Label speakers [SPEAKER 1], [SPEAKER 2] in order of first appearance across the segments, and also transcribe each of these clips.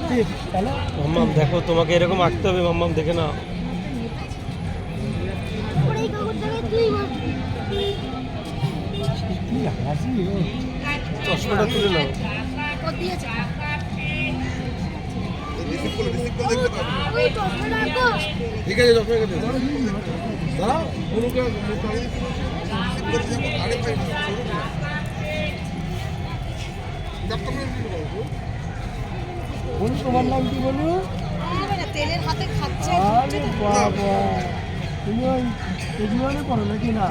[SPEAKER 1] মাম্মাম দেখো তোমাকে এরকম আঁকতে হবে মাম্মাম দেখে না
[SPEAKER 2] কি হাসি ও।
[SPEAKER 1] চশমাটা তুলে নাও
[SPEAKER 3] ঠিক আছে গুরুকে
[SPEAKER 2] বলুন তোমার নাম কি বলু
[SPEAKER 4] তেলের হাতে খাচ্ছে।
[SPEAKER 2] আরে বাবা। তুমি ওই পড়ো নাকি না?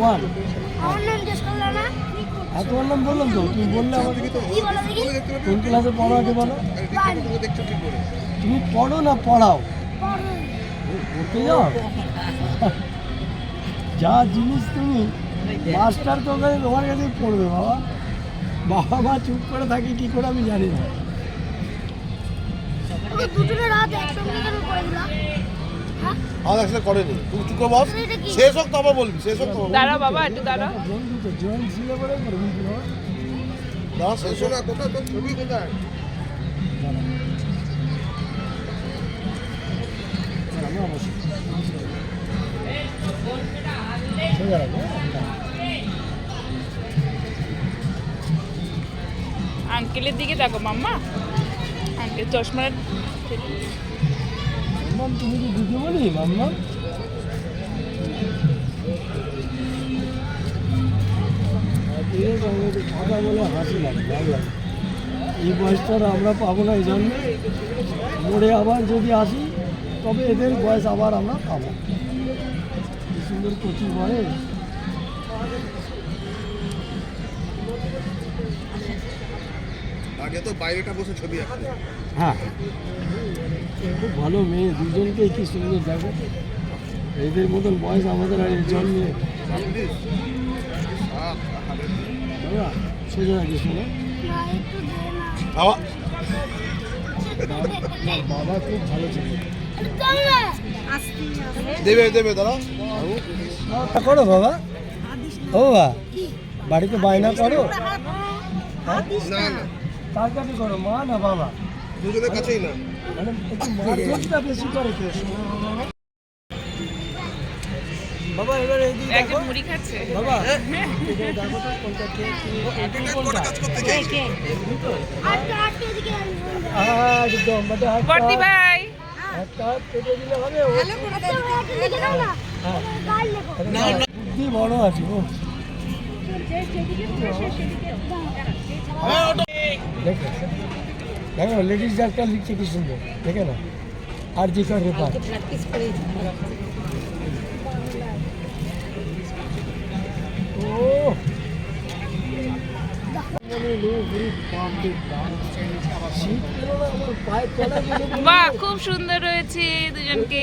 [SPEAKER 2] ওয়ান।
[SPEAKER 4] আমার নাম জিজ্ঞেস না।
[SPEAKER 2] আর তোমার নাম বললাম তো। তুমি বললে আমাকে।
[SPEAKER 4] কি বলো দেখি।
[SPEAKER 2] কোন ক্লাসে পড়ো আগে বলো।
[SPEAKER 3] দেখছ কি করে
[SPEAKER 2] তুমি পড়ো না পড়াও? পড়তে যাও? যা জিনিস তুমি মাস্টার তো ওখানে তোমার কাছে পড়বে বাবা। বাবা মা চুপ করে থাকি কি করে আমি জানি না।
[SPEAKER 4] হ্যাঁ?
[SPEAKER 3] করেনি। তুমি চুকো বস। শেষ হোক তবে বলবি শেষ হোক তবে
[SPEAKER 5] বাবা একটু?
[SPEAKER 3] না শেষ হোক। কোথায় তোর ছবি কোথায়?
[SPEAKER 5] আঙ্কেলের দিকে দেখো মাম্মা। আঙ্কেল
[SPEAKER 2] মাম্মাম তুমি কি দিদি বলি তো কথা বলে হাসি লাগে ভালো এই বয়সটা আমরা পাবো না। এই জন্য মোড়ে আবার যদি আসি, তবে এদের বয়স আবার আমরা পাবো। সুন্দর কচি বয়স
[SPEAKER 3] আগে তো বাইরেটা বসে ছবি আঁকতে।
[SPEAKER 2] হ্যাঁ। খুব ভালো মেয়ে দুজনকে কি সুন্দর দেখো। এদের মতন বয়স আমাদের আর এই জন্মে বাবা সোজা রাখি শোনো।
[SPEAKER 3] বাবা।
[SPEAKER 2] বাবা খুব ভালো ছিল।
[SPEAKER 3] দেবে দেবে দাঁড়া
[SPEAKER 2] করো বাবা। ও বাবা বাড়িতে বায়না করো। হ্যাঁ?
[SPEAKER 3] না না
[SPEAKER 2] কার কাছে করো মা না বাবা?
[SPEAKER 3] দুজনের কাছেই না।
[SPEAKER 2] মানে একটু মারধরটা বেশি করে কে বাবা এবার এইদিকে দেখো
[SPEAKER 5] একজন মুড়ি খাচ্ছে।
[SPEAKER 2] বাবা এখানে দেখো তো কোনটা কে কি কোনটা
[SPEAKER 3] কাজ করতে চাইছি
[SPEAKER 4] আটটা আটটা দিকে
[SPEAKER 2] হ্যাঁ একদম বাটে হাত
[SPEAKER 5] বর্দি ভাই।
[SPEAKER 2] হাতটা কেটে দিলে হবে ও।
[SPEAKER 4] আটটা দিকে দাও না।
[SPEAKER 2] হ্যাঁ। বুদ্ধি বড় আছে ও। দেখো দেখো লেডিস ডাক্তার লিখছে কি সুন্দর দেখে না আর জি কার বলব,
[SPEAKER 5] বাহ খুব সুন্দর রয়েছে দুজনকে।